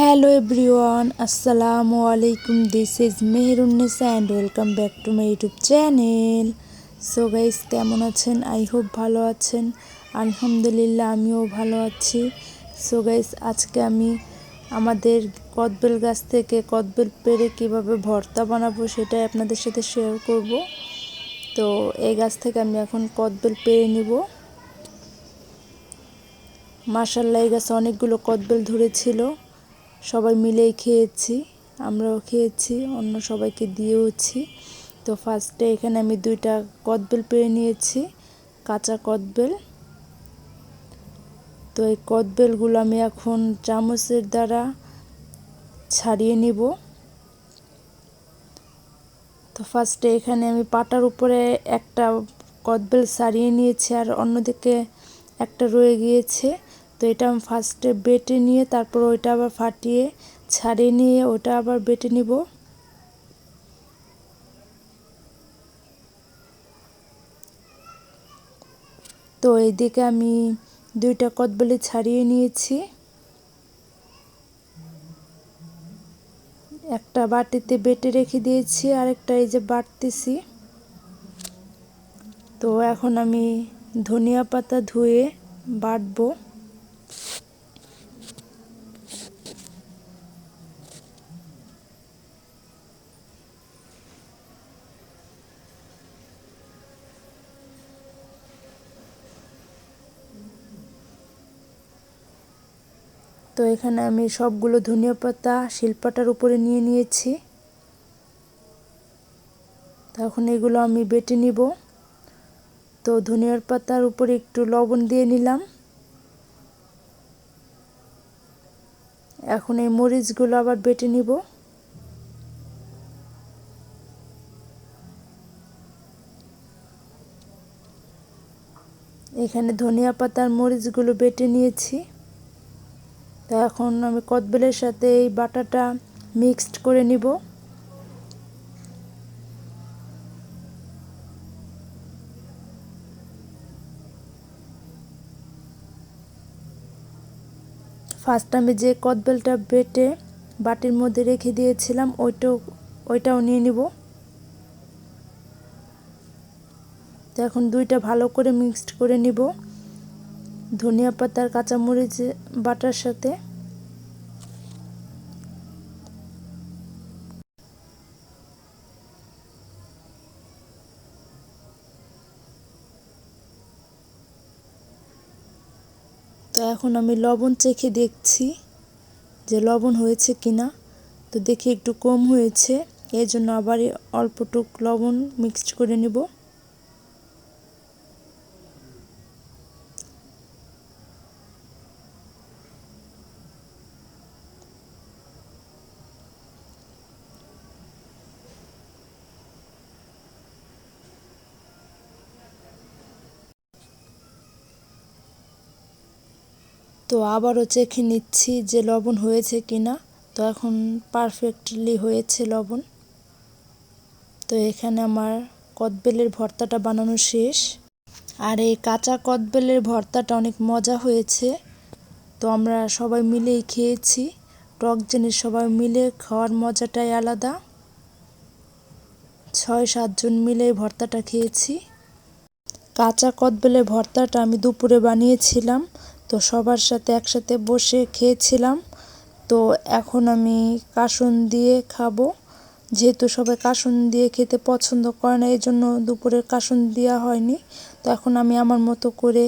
Hello everyone, আসসালামু আলাইকুম this is Mehrunnesa and welcome back to my YouTube channel so guys কেমন আছেন? I hope ভালো আছেন। আলহামদুলিল্লাহ, আমিও ভালো আছি। সো গাইস আজকে আমি আমাদের কদবেল গাছ থেকে কদবেল পেরে কীভাবে ভর্তা বানাবো সেটাই আপনাদের সাথে শেয়ার করব। তো এই গাছ থেকে আমি এখন কদবেল পেরে নিব। মাসাল্লাহ এই গাছে অনেকগুলো কদবেল ধরেছিল। সবাই মিলেই খেয়েছি, আমরাও খেয়েছি, অন্য সবাইকে দিয়েওছি। তো ফার্স্টে এখানে আমি দুইটা কদবেল পেরে নিয়েছি, কাঁচা কদবেল। তো এই কদবেলগুলো আমি এখন চামচের দ্বারা ছাড়িয়ে নিব। তো ফার্স্টে এখানে আমি পাটার উপরে একটা কদবেল ছাড়িয়ে নিয়েছি আর অন্যদিকে একটা রয়ে গিয়েছে। তো এটা ফার্স্টে বেটে নিয়ে তারপর ওইটা আবার ফাটিয়ে, ছাড়িয়ে নিয়ে ওটা আবার বেটে নিব। তো এইদিকে আমি দুইটা কদবলি ছাড়িয়ে নিয়েছি। একটা বাটিতে বেটে রেখে দিয়েছি, আরেকটা এই যে বাটতেছি তো এখন আমি ধনিয়া পাতা ধুয়ে বাটবো। তো এখানে আমি সবগুলো ধনিয়া পাতা শিলপাটার উপরে নিয়ে নিয়েছি। তখন এগুলো আমি বেটে নিব। তো ধনিয়ার পাতার উপরে একটু লবণ দিয়ে নিলাম। এখন এই মরিচগুলো আবার বেটে নিব। এখানে ধনিয়া পাতার মরিচগুলো বেটে নিয়েছি। তো এখন আমি কদবেলের সাথে এই বাটাটা মিক্সড করে নিব। ফার্স্ট আমি যে কদবেলটা বেটে বাটির মধ্যে রেখে দিয়েছিলাম, ওইটাও ওইটাও নিয়ে নিব। তো এখন দুইটা ভালো করে মিক্সড করে নিব। ধনিয়া পাতার কাঁচামরিচ বাটার সাথে। তো এখন আমি লবণ চেখে দেখছি যে লবণ হয়েছে কিনা। তো দেখি একটু কম হয়েছে এই জন্য আবার অল্পটুক লবণ মিক্সড করে নেব। তো আবারও চেখে নিচ্ছি যে লবণ হয়েছে কি না তো এখন পারফেক্টলি হয়েছে লবণ। তো এখানে আমার কদবেলের ভর্তাটা বানানো শেষ। আর এই কাঁচা কদবেলের ভর্তাটা অনেক মজা হয়েছে। তো আমরা সবাই মিলেই খেয়েছি। টক জিনিস সবাই মিলে খাওয়ার মজাটাই আলাদা। ছয় সাতজন মিলে ভর্তাটা খেয়েছি। কাঁচা কদবেলের ভর্তাটা আমি দুপুরে বানিয়েছিলাম। তো সবার সাথে একসাথে বসে খেয়েছিলাম। তো এখন আমি কাসুন দিয়ে খাব। যেহেতু সবাই কাসুন দিয়ে খেতে পছন্দ করে না এই জন্য দুপুরের কাসুন দেওয়া হয়নি। তো এখন আমি আমার মতো করে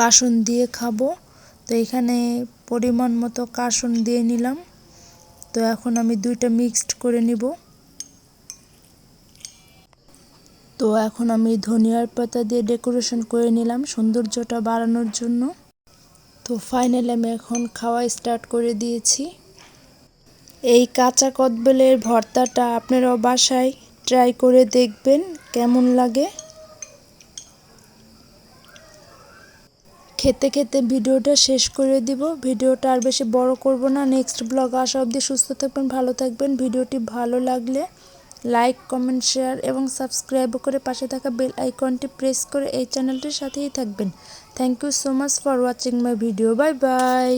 কাসুন দিয়ে খাব। তো এখানে পরিমাণ মতো কাসুন দিয়ে নিলাম। তো এখন আমি দুইটা মিক্সড করে নিব। তো এখন আমি ধনিয়ার পাতা দিয়ে ডেকোরেশন করে নিলাম সৌন্দর্যটা বাড়ানোর জন্য। তো ফাইনালি আমি এখন খাওয়া স্টার্ট করে দিয়েছি। এই কাঁচা কদবেলের ভর্তাটা আপনারাও বাসায় ট্রাই করে দেখবেন, কেমন লাগে। খেতে খেতে ভিডিওটা শেষ করে দিব। ভিডিওটা আর বেশি বড় করব না। নেক্সট ব্লগ আসা অবধি সুস্থ থাকবেন, ভালো থাকবেন। ভিডিওটি ভালো লাগলে লাইক, কমেন্ট, শেয়ার এবং সাবস্ক্রাইব করে পাশে থাকা বেল আইকনটি প্রেস করে এই চ্যানেলটির সাথেই থাকবেন। Thank you so much for watching my video bye bye